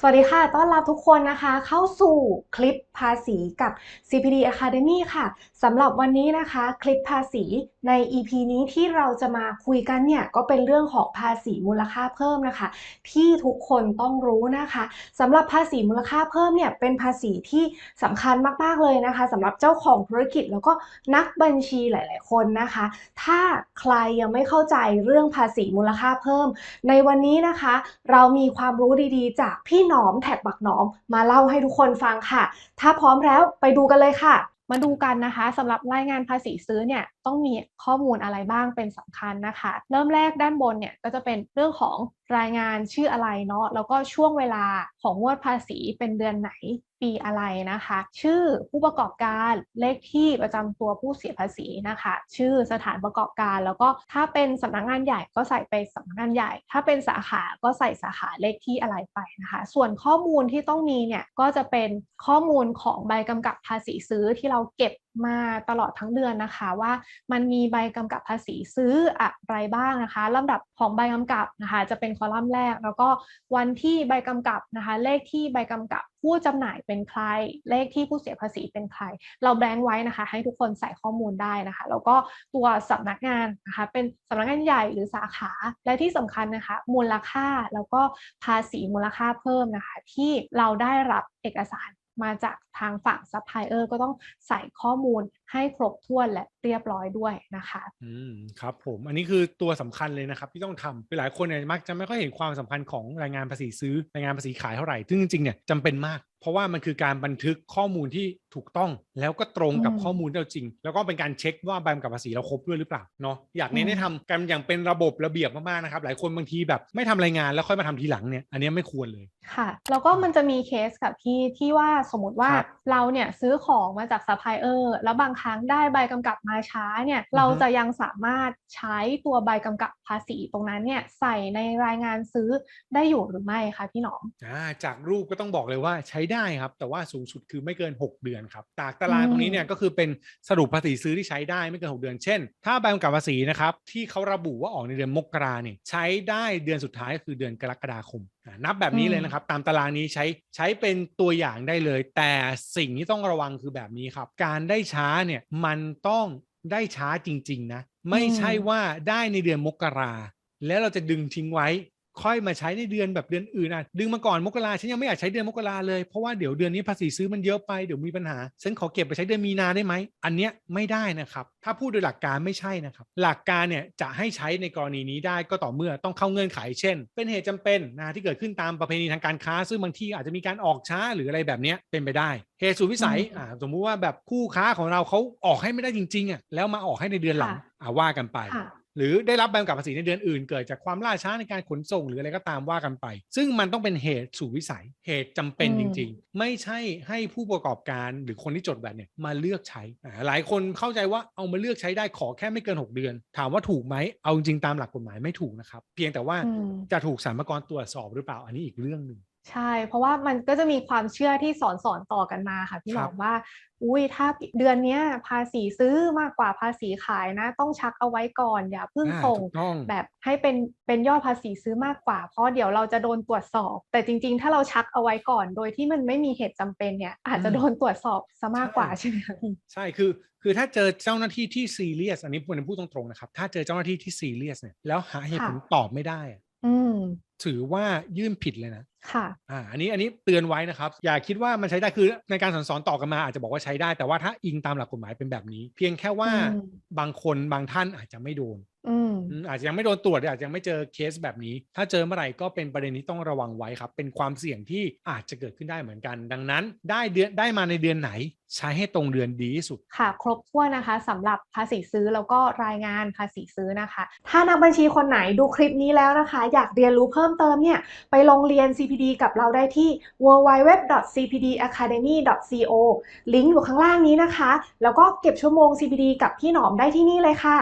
สวัสดีค่ะ ต้อนรับทุกคนนะคะ เข้าสู่คลิปภาษีกับ CPD Academy ค่ะสำหรับวันนี้นะคะ คลิปภาษีใน EP นี้ที่เราจะมาคุยกันเนี่ย ก็เป็นเรื่องของภาษีมูลค่าเพิ่มนะคะ ที่ทุกคนต้องรู้นะคะสำหรับภาษีมูลค่าเพิ่มเนี่ย เป็นภาษีที่สำคัญมาก ๆ เลยนะคะสำหรับเจ้าของธุรกิจแล้วก็นักบัญชีหลาย ๆ คนนะคะ ถ้าใครยังไม่เข้าใจเรื่องภาษีมูลค่าเพิ่ม ในวันนี้นะคะ เรามีความรู้ดีๆ จากพี่หนอมแท็กบักหนอมมาเล่าให้ทุกคนฟังค่ะ ถ้าพร้อมแล้วไปดูกันเลยค่ะ มาดูกันนะคะสำหรับรายงานภาษีซื้อเนี่ยต้องมีข้อมูลอะไรบ้างเป็นสำคัญนะคะ เริ่มแรกด้านบนเนี่ยก็จะเป็นเรื่องของรายงานชื่ออะไรเนาะแล้วก็ช่วงเวลาของงวดภาษีเป็นเดือนไหนปีอะไรนะคะ ชื่อผู้ประกอบการเลขที่ประจำตัวผู้เสียภาษีนะคะ ชื่อสถานประกอบการ แล้วก็ถ้าเป็นสำนักงานใหญ่ก็ใส่ไปสำนักงานใหญ่ ถ้าเป็นสาขาก็ใส่สาขาเลขที่อะไรไปนะคะ ส่วนข้อมูลที่ต้องมีเนี่ยก็จะเป็นข้อมูลของใบกำกับภาษีซื้อที่เราเก็บ มาตลอดทั้งเดือนนะคะว่ามันมีใบกำกับภาษีซื้ออะไรบ้างนะคะลำดับของใบกำกับนะคะจะเป็นคอลัมน์แรก แล้วก็วันที่ใบกำกับนะคะ เลขที่ใบกำกับผู้จำหน่ายเป็นใคร เลขที่ผู้เสียภาษีเป็นใคร เราแบงค์ไว้นะคะ ให้ทุกคนใส่ข้อมูลได้นะคะ แล้วก็ตัวสำนักงานนะคะ เป็นสำนักงานใหญ่หรือสาขา และที่สำคัญนะคะ มูลค่าแล้วก็ภาษีมูลค่าเพิ่มนะคะ ที่เราได้รับเอกสาร มาจากทางฝั่งซัพพลายเออร์ก็ต้องใส่ข้อมูลให้ครบถ้วนและเรียบร้อยด้วยนะคะ อืมครับผมอันนี้คือตัวสำคัญเลยนะครับที่ต้องทำหลายคนเนี่ยมักจะไม่ค่อยเห็นความสำคัญของรายงานภาษีซื้อรายงานภาษีขายเท่าไหร่ซึ่งจริงๆเนี่ยจำเป็นมาก ราะว่ามันคือการบันทึกข้อมูลที่ถูกต้อง แล้วก็ตรงกับข้อมูลที่เราจริง แล้วก็เป็นการเช็คว่าใบกำกับภาษีเราครบด้วยหรือเปล่าเนาะอยากเน้นให้ทำกันอย่างเป็นระบบระเบียบมากๆนะครับ หลายคนบางทีแบบไม่ทำรายงานแล้วค่อยมาทำทีหลังเนี่ยอันนี้ไม่ควรเลยค่ะ แล้วก็มันจะมีเคสกับที่ที่ว่าสมมติว่าครับเราเนี่ยซื้อของมาจากซัพพลายเออร์แล้วบางครั้งได้ใบกำกับมาช้าเนี่ยเราจะยังสามารถใช้ตัวใบกำกับภาษีตรงนั้นเนี่ยใส่ในรายงานซื้อได้อยู่หรือไม่คะพี่หนอมอ่าจากรูปก็ต้องบอกเลยว่าใช้ได้ครับ แต่ว่าสูงสุดคือไม่เกิน 6 เดือนครับจากตารางตรงนี้เนี่ยก็คือเป็นสรุปภาษีซื้อที่ใช้ได้ไม่เกิน 6 เดือน เช่น ถ้าใบกำกับภาษีนะครับที่เขาระบุว่าออกในเดือนมกราเนี่ยใช้ได้เดือนสุดท้ายก็คือเดือนกรกฎาคมอ่านับแบบนี้เลยนะครับ ตามตารางนี้ใช้ใช้เป็นตัวอย่างได้เลย แต่สิ่งที่ต้องระวังคือแบบนี้ครับ การได้ช้าเนี่ยมันต้องได้ช้าจริง ๆ นะ ไม่ใช่ว่าได้ในเดือนมกราแล้วเราจะดึงทิ้งไว้ ค่อยมาใช้ในเดือนแบบเดือนอื่นอะดึงมาก่อนมกราฉันยังไม่อยากใช้เดือนมกราเลยเพราะว่าเดี๋ยวเดือนนี้ภาษีซื้อมันเยอะไปเดี๋ยวมีปัญหาฉันขอเก็บไปใช้เดือนมีนาได้ไหมอันเนี้ยไม่ได้นะครับ ถ้าพูดโดยหลักการไม่ใช่นะครับหลักการเนี่ยจะให้ใช้ในกรณีนี้ได้ก็ต่อเมื่อต้องเข้าเงื่อนไขเช่น เป็นเหตุจำเป็นนะที่เกิดขึ้นตามประเพณีทางการค้า ซึ่งบางที่อาจจะมีการออกช้าหรืออะไรแบบเนี้ยเป็นไปได้เหตุสุดวิสัยอืมอ่าสมมุติว่าแบบคู่ค้าของเราเขาออกให้ไม่ได้จริงๆอะแล้วมาออกให้ในเดือนหลังค่ะอ่าว่ากันไปค่ะ หรือได้รับใบกำกับภาษีในเดือนอื่นเกิดจากความล่าช้าในการขนส่งหรืออะไรก็ตามว่ากันไป ซึ่งมันต้องเป็นเหตุสู่วิสัยเหตุจำเป็นอืมจริง ๆ ไม่ใช่ให้ผู้ประกอบการหรือคนที่จดแบบเนี่ยมาเลือกใช้อ่าหลายคนเข้าใจว่าเอามาเลือกใช้ได้ขอแค่ไม่เกิน 6 เดือน ถามว่าถูกไหมเอาจริงตามหลักกฎหมายไม่ถูกนะครับ เพียงแต่ว่าอืมจะถูกสรรพากรตรวจสอบหรือเปล่าอันนี้อีกเรื่องหนึ่ง ใช่ เพราะว่ามันก็จะมีความเชื่อที่สอนสอนต่อกันมาค่ะพี่หคนรัอบมว่า อุ้ยถ้าเดือนเนี้ยภาษีซื้อมากกว่าภาษีขายนะ ต้องชักเอาไว้ก่อนอย่าเพิ่งอ่าส่งถูกต้องแบบให้เป็นเป็นยอดภาษีซื้อมากกว่า เพราะเดี๋ยวเราจะโดนตรวจสอบ แต่จริง ๆ ถ้าเราชักเอาไว้ก่อนโดยที่มันไม่มีเหตุจำเป็นเนี่ย อาจจะอืมโดนตรวจสอบซะมากกว่าใช่ใช่ไหมคะพี่ใช่คือคือถ้าเจอเจ้าหน้าที่ที่ซีเรียสอันนี้ผมพูดตรงๆนะครับถ้าเจอเจ้าหน้าที่ที่ซีเรียสเนี่ยแล้วหาเหตุผลค่ะตอบไม่ได้อะอืม ถือว่ายื่นผิดเลยนะค่ะอ่าอันนี้อันนี้เตือนไว้นะครับ อย่าคิดว่ามันใช้ได้คือในการสอนสอนต่อกันมาอาจจะบอกว่าใช้ได้ แต่ว่าถ้าอิงตามหลักกฎหมายเป็นแบบนี้ เพียงแค่ว่าอืมบางคนบางท่านอาจจะไม่โดน อืม อาจจะยังไม่โดนตรวจอาจจะยังไม่เจอเคสแบบนี้ ถ้าเจอเมื่อไหร่ก็เป็นประเด็นที่ต้องระวังไว้ครับ เป็นความเสี่ยงที่อาจจะเกิดขึ้นได้เหมือนกัน ดังนั้น ได้เดือนได้มาในเดือนไหน ใช้ให้ตรงเดือนดีที่สุด ค่ะ ครบถ้วนนะคะสำหรับภาษีซื้อแล้วก็รายงานภาษีซื้อนะคะ ถ้านักบัญชีคนไหนดูคลิปนี้แล้วนะคะ อยากเรียนรู้เพิ่มเติมเนี่ยไปลงเรียน CPD กับเราได้ที่ www.cpdacademy.co ลิงก์อยู่ข้างล่างนี้นะคะ แล้วก็เก็บชั่วโมง CPD กับพี่หนอมได้ที่นี่เลยค่ะ